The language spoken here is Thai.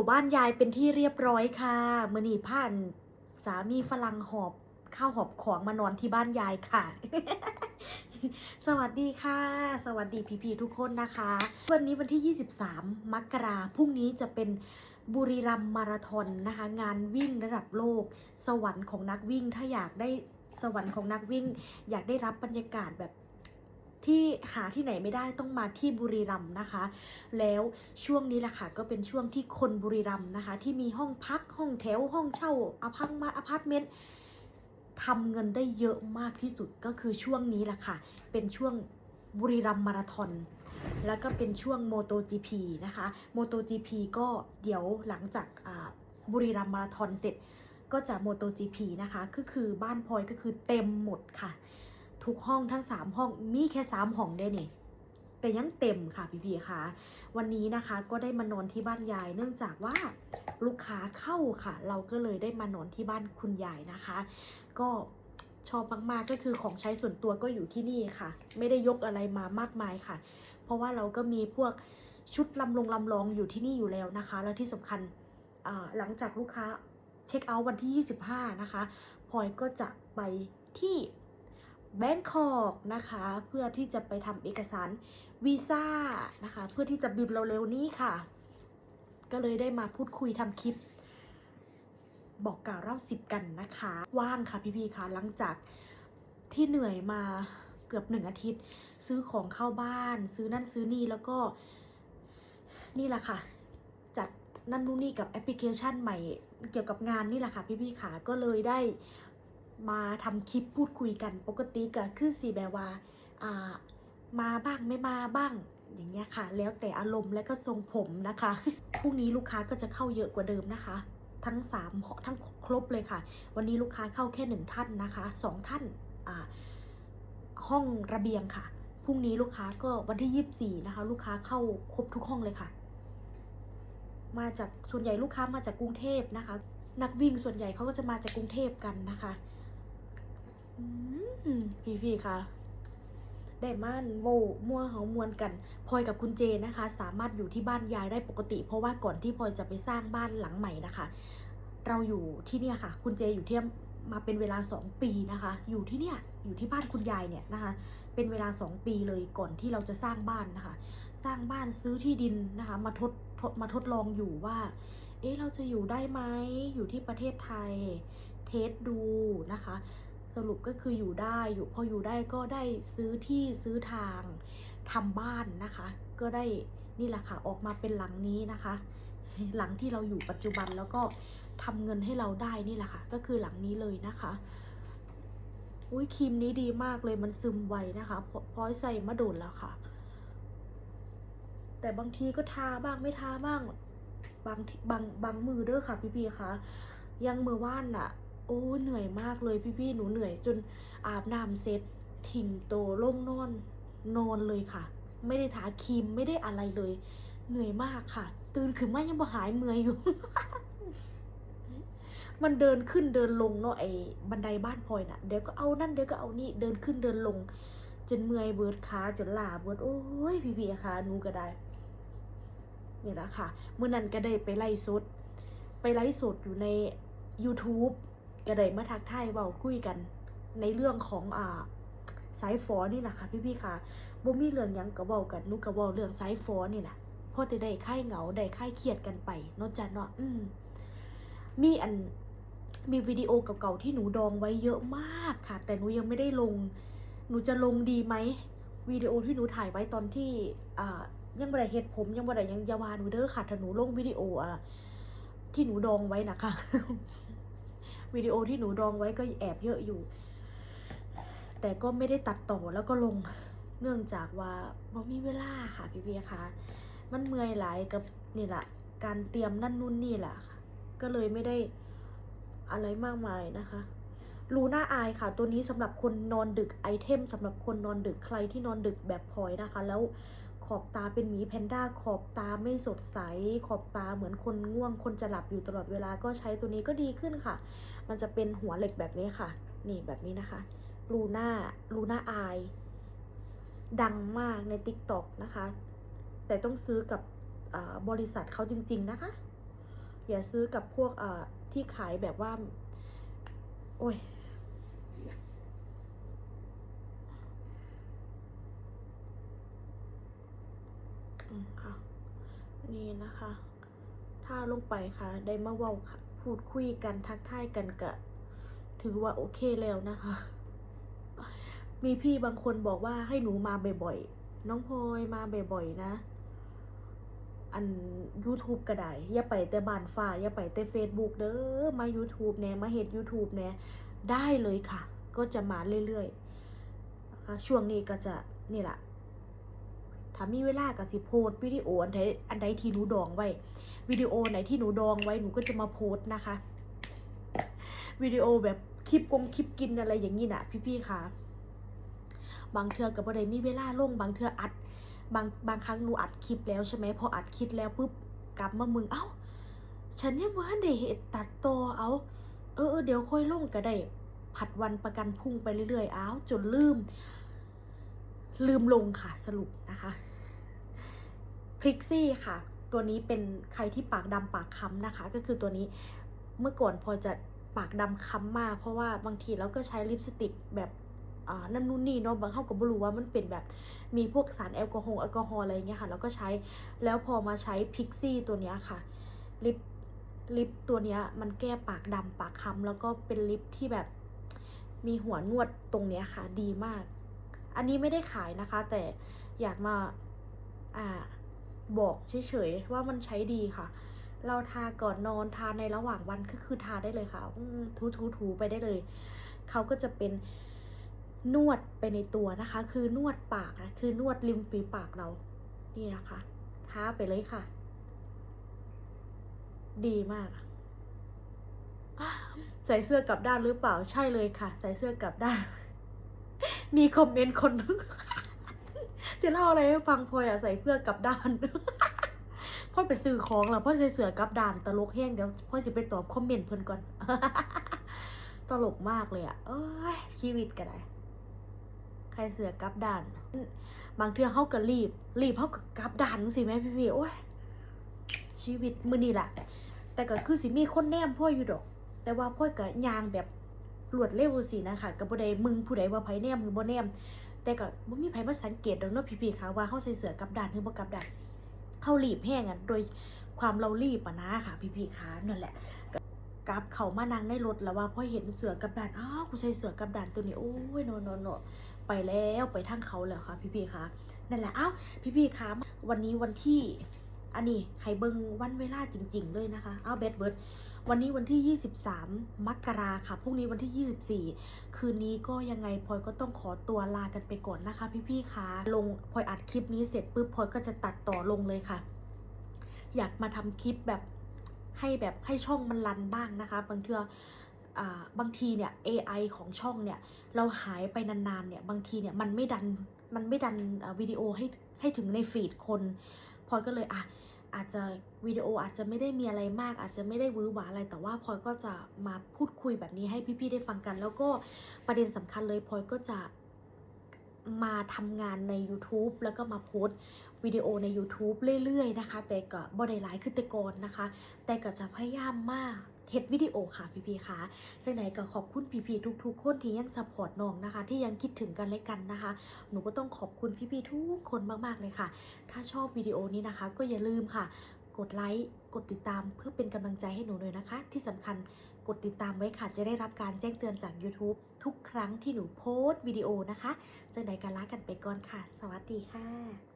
อยู่บ้านยายเป็นที่เรียบร้อยค่ะมือนีผ่านสามีฝรั่งหอบข้าวหอบของมานอนที่บ้านยายค่ะ สวัสดีค่ะ สวัสดีพี่ๆทุกคนนะคะ วันนี้วันที่ 23 มกราพรุ่งนี้จะเป็นบุรีรัมมาราธอนนะคะ งานวิ่งระดับโลก สวรรค์ของนักวิ่งถ้าอยากได้สวรรค์ของนักวิ่ง อยากได้รับบรรยากาศแบบ ที่หาที่ไหนไม่ได้ต้องมาที่บุรีรัมย์นะคะ แล้วช่วงนี้แหละค่ะก็เป็นช่วงที่คนบุรีรัมย์นะคะ ที่มีห้องพักห้องแถวห้องเช่าอพังมาอพาร์ตเมนต์ทำเงินได้เยอะมากที่สุดก็คือช่วงนี้แหละค่ะ เป็นช่วงบุรีรัมย์มาราธอนแล้วก็เป็นช่วงโมโต GP นะคะโมโต GP ก็เดี๋ยวหลังจากบุรีรัมย์มาราธอนเสร็จก็จะโมโต GP นะคะก็คือบ้านพลอยก็คือเต็มหมดค่ะ ทุกห้องทั้ง 3 ห้องมีแค่ 3 ห้องได้นี่แต่ยังเต็มค่ะพี่พีค่ะ วันนี้นะคะก็ได้มานอนที่บ้านยาย เนื่องจากว่าลูกค้าเข้าค่ะ เราก็เลยได้มานอนที่บ้านคุณยายนะคะ ก็ชอบมากๆก็คือของใช้ส่วนตัวก็อยู่ที่นี่ค่ะ ไม่ได้ยกอะไรมามากมายค่ะ เพราะว่าเราก็มีพวกชุดลำลงลำลองอยู่ที่นี่อยู่แล้วนะคะ แล้วที่สำคัญหลังจากลูกค้าเช็คเอาท์วันที่ 25 นะคะพลอยก็จะไปที่ แบงคอกนะคะ เพื่อที่จะไปทำเอกสารวีซ่านะคะ เพื่อที่จะบินเร็วๆนี้ค่ะ ก็เลยได้มาพูดคุยทำคลิป บอกกล่าวเล่าสิบกันนะคะ ว่างค่ะพี่ๆค่ะหลังจากที่เหนื่อยมาเกือบหนึ่งอาทิตย์ ซื้อของเข้าบ้าน ซื้อนั่นซื้อนี่แล้วก็ นี่แหละค่ะ จัดนั่นนู่นนี่กับแอปพลิเคชันใหม่เกี่ยวกับงานนี่แหละค่ะพี่ๆค่ะก็เลยได้ มาทำคลิปพูดคุยกันปกติก็คือสีแบบว่าอ่ามาบ้างไม่มาบ้างอย่างเงี้ยค่ะ แล้วแต่อารมณ์และก็ทรงผมนะคะพรุ่งนี้ลูกค้าก็จะเข้าเยอะกว่าเดิมนะคะ ทั้งสามหอทั้งครบเลยค่ะ วันนี้ลูกค้าเข้าแค่หนึ่งท่านนะคะสองท่านอ่าห้องระเบียงค่ะพรุ่งนี้ลูกค้าก็วันที่ยี่สิบสี่นะคะ ลูกค้าเข้าครบทุกห้องเลยค่ะ มาจากส่วนใหญ่ลูกค้ามาจากกรุงเทพนะคะ นักวิ่งส่วนใหญ่เขาก็จะมาจากกรุงเทพกันนะคะ พี่พี่ๆคะได้ม่านโวมั่วเหามวนกันพลอยกับคุณเจนะคะ สามารถอยู่ที่บ้านยายได้ปกติ เพราะว่าก่อนที่พลอยจะไปสร้างบ้านหลังใหม่นะคะ เราอยู่ที่เนี่ยค่ะ คุณเจอยู่ที่มาเป็นเวลาสองปีนะคะ อยู่ที่เนี่ยอยู่ที่บ้านคุณยายเนี่ยนะคะ เป็นเวลาสองปีเลยก่อนที่เราจะสร้างบ้านนะคะ สร้างบ้านซื้อที่ดินนะคะ มาทดทดมาทดลองอยู่ว่า เอ๊ะเราจะอยู่ได้ไหมอยู่ที่ประเทศไทย เทสดูนะคะ สรุปก็คืออยู่ได้อยู่พออยู่ได้ก็ได้ซื้อที่ซื้อทางทำบ้านนะคะ ก็ได้นี่แหละค่ะออกมาเป็นหลังนี้นะคะ หลังที่เราอยู่ปัจจุบันแล้วก็ทำเงินให้เราได้นี่แหละค่ะ ก็คือหลังนี้เลยนะคะอุ้ยครีมนี้ดีมากเลยมันซึมไวนะคะพพอยใส่มาโดนแล้วค่ะ แต่บางทีก็ทาบ้างไม่ทาบ้าง บางทีบางบางมือเด้อค่ะพี่ๆคะยังมือว่านน่ะ อ้เหนื่อยมากเลยพี่ๆ หนูเหนื่อยจนอาบน้ำเสร็จทิ้งโตลงนอนนอนเลยค่ะ ไม่ได้ทาครีมไม่ได้อะไรเลย เหนื่อยมากค่ะ ตื่นขึ้นมายังบ่หายเมื่อยอยู่ มันเดินขึ้นเดินลงเนาะไอ้บันไดบ้านพลอยน่ะเดี๋ยวก็เอานั่นเดี๋ยวก็เอานี่เดินขึ้นเดินลง จนเมื่อยเบิดขาจนลาเบิดโอ้ยพี่ๆค่ะหนูก็ได้นี่แหละค่ะเมื่อนั้นก็ได้ไปไล่สดไปไล่สดอยู่ใน YouTube ก็ได้มาทักทายเบาคุยกัน ในเรื่องของอ่าสายฟอนี่แหละค่ะพี่พี่ๆค่ะบ่มีเรื่องยังก็เว้ากันนูก็เว้าเรื่องสายฟอนี่แหละพอจะได้คลายเหงาได้คลายเครียดกันไปนจ้ะเนาะอืมมีอันมีวิดีโอเก่าๆที่หนูดองไว้เยอะมากค่ะ แต่หนูยังไม่ได้ลง หนูจะลงดีไหมวิดีโอที่หนูถ่ายไว้ตอนที่อ่ายังบ่ได้เฮ็ดผมยังบ่ได้ยังยาวาหนูเด้อค่ะถ้าหนูลงวิดีโออะที่หนูดองไว้นะคะ วิดีโอที่หนูดองไว้ก็แอบเยอะอยู่ แต่ก็ไม่ได้ตัดต่อแล้วก็ลงเนื่องจากว่าบ่มีเวลาค่ะพี่เบียคะมันเมื่อยหลายกับนี่แหละการเตรียมนั่นนู่นนี่แหละก็เลยไม่ได้อะไรมากมายนะคะลูน่าอายค่ะ ตัวนี้สำหรับคนนอนดึกไอเทมสำหรับคนนอนดึกใครที่นอนดึกแบบพลอยนะคะ แล้วขอบตาเป็นหมีแพนด้าขอบตาไม่สดใส ขอบตาเหมือนคนง่วงคนจะหลับอยู่ตลอดเวลาก็ใช้ตัวนี้ก็ดีขึ้นค่ะ มันจะเป็นหัวเหล็กแบบนี้ค่ะ นี่แบบนี้นะคะ ลูน่า ลูน่าอาย ดังมากใน t ิ k t o k นะคะ แต่ต้องซื้อกับบริษัทเขาจริง ๆ นะคะ อย่าซื้อกับพวกที่ขายแบบว่า โอ้ยอค่ะ นี่นะคะ ถ้าลงไปค่ะ ได้มาเว้าค่ะ พูดคุยกันทักทายกันกะถือว่าโอเคแล้วนะคะ มีพี่บางคนบอกว่าให้หนูมาบ่อยๆ น้องพลอยมาบ่อยๆนะ อัน YouTube ก็ได้อย่าไปแต่บ้านฟ้าอย่าไปแต่ Facebook เด้อ มา YouTube แน่มาเฮ็ด YouTube แน่ได้เลยค่ะ ก็จะมาเรื่อยๆนะคะช่วงนี้ก็จะนี่แหละถ้ามีเวลาก็สิโพสวิดีโออันใดอันใดที่หนูดองไว้ วิดีโอไหนที่หนูดองไว้หนูก็จะมาโพสต์นะคะ วิดีโอแบบคลิปกงคลิปกินอะไรอย่างนี้นะพี่ๆค่ะบางเทือกับบ่ได้มีเวลาลงบางเทืออัด บางบางครั้งหนูอัดคลิปแล้วใช่ไหมพออัดคลิปแล้วปุ๊บกลับมามึงเอ้า ฉันยังว่าได้เห็นตัดต่อเอา เออเออเดี๋ยวค่อยลงก็ได้ ผัดวันประกันพรุ่งไปเรื่อยๆอ้าวจนลืม ลืมลงค่ะสรุปนะคะพริกซี่ค่ะ ตัวนี้เป็นใครที่ปากดำปากค้ำนะคะ ก็คือตัวนี้เมื่อก่อนพอจะปากดำค้ำมาก เพราะว่าบางทีเราก็ใช้ลิปสติกแบบนั่นนู่นนี่เนาะบางเข้าก็ไม่รู้ว่ามันเป็นแบบมีพวกสารแอลกอฮอล์แอลกอฮอล์อะไรเงี้ยค่ะแล้วก็ใช้แล้วพอมาใช้พิกซี่ตัวเนี้ยค่ะลิปลิปตัวเนี้ยมันแก้ปากดำปากค้ำแล้วก็เป็นลิปที่แบบมีหัวนวดตรงเนี้ยค่ะ ดีมาก อันนี้ไม่ได้ขายนะคะ แต่อยากมาอ่า บอกเฉยๆว่ามันใช้ดีค่ะ เราทาก่อนนอนทาในระหว่างวันก็คือทาได้เลยค่ะอืมถูถูถูไปได้เลย เขาก็จะเป็นนวดไปในตัวนะคะ คือนวดปากนะคือนวดริมฝีปากเรา นี่นะคะทาไปเลยค่ะ ดีมากใส่เสื้อกลับด้านหรือเปล่าใช่เลยค่ะ ใส่เสื้อกลับด้าน มีคอมเมนต์คน จะเล่าอะไรให้ฟังพลอยอะใส่เสื้อกลับด้านพ่อไปซื้อของแล้วพ่อใส่เสื้อกลับด้านตลกแห้งเดี๋ยวพ่อจะไปตอบคอมเมนต์เพิ่นก่อน ตลกมากเลยอะเอ้ยชีวิตก็ได้ใครเสือกลับด้าน บางเทื่อเขาก็รีบ รีบเขาก็กลับด้านสิแม่พี่พี่โอ้ยชีวิตมือนี่แหละแต่ก็คือสิมีคนแนมพ่ออยู่ดอก แต่ว่าพ่อก็ยางแบบรวดเร็วสินะคะกับบ่ได้มึงผู้ใดว่าไผแนมหรือบ่แนม แต่ก็บ่มีไผมาสังเกตดอกเนาะพี่ๆค่ะว่าเฮาใส่เสื้อกลับด้านหรือบ่กลับด้านเฮารีบแห้งอะโดยความเรารีบอะนะค่ะ พี่ๆค่ะนั่นแหละกลับเขามานั่งในรถแล้วว่าพอเห็นเสือกับด้านอ้าวกูใส่เสือกับด้านตัวนี้โอ้ยโนโนโนไปแล้วไปทางเขาแล้วค่ะ พี่ๆค่ะนั่นแหละอ้าวพี่ๆค่ะวันนี้วันที่อันนี้ให้เบิงวันเวลาจริง ๆ เลยนะคะ เอาเบดเบิร์ด วันนี้วันที่ 23 มกราค่ะ พรุ่งนี้วันที่ 24 คืนนี้ก็ยังไงพลอยก็ต้องขอตัวลากันไปก่อนนะคะ พี่ๆคะลงพลอยอัดคลิปนี้เสร็จปุ๊บพลอยก็จะตัดต่อลงเลยค่ะ อยากมาทำคลิปแบบให้แบบให้ช่องมันรันบ้างนะคะ บางเทื่อบางทีเนี่ย AI ของช่องเนี่ย เราหายไปนานๆ เนี่ย บางทีเนี่ยมันไม่ดัน มันไม่ดันวิดีโอให้ให้ถึงในฟีดคน พอยก็เลยอะ อาจจะวิดีโออาจจะไม่ได้มีอะไรมาก อาจจะไม่ได้วื้อหวาอะไร แต่ว่าพลอยก็จะมาพูดคุยแบบนี้ให้พี่ๆได้ฟังกัน แล้วก็ประเด็นสำคัญเลยพลอยก็จะมาทำงานใน YouTube แล้วก็มาโพสต์วิดีโอใน YouTube เรื่อยๆนะคะ แต่ก็บ่ได้หลายคือแต่ก่อนนะคะ แต่ก็จะพยายามมาก เฮ็ดวิดีโอค่ะพี่ๆค่ะจังไหนก็ขอบคุณพี่ๆทุกๆคนที่ยังซัพพอร์ตน้องนะคะ ที่ยังคิดถึงกันและกันนะคะ หนูก็ต้องขอบคุณพี่ๆทุกคนมากๆเลยค่ะ ถ้าชอบวิดีโอนี้นะคะ ก็อย่าลืมค่ะ กดไลค์กดติดตามเพื่อเป็นกำลังใจให้หนูเลยนะคะ ที่สำคัญกดติดตามไว้ค่ะ จะได้รับการแจ้งเตือนจาก YouTube ทุกครั้งที่หนูโพสต์วิดีโอนะคะจังไหนกันลากันไปก่อนค่ะ สวัสดีค่ะ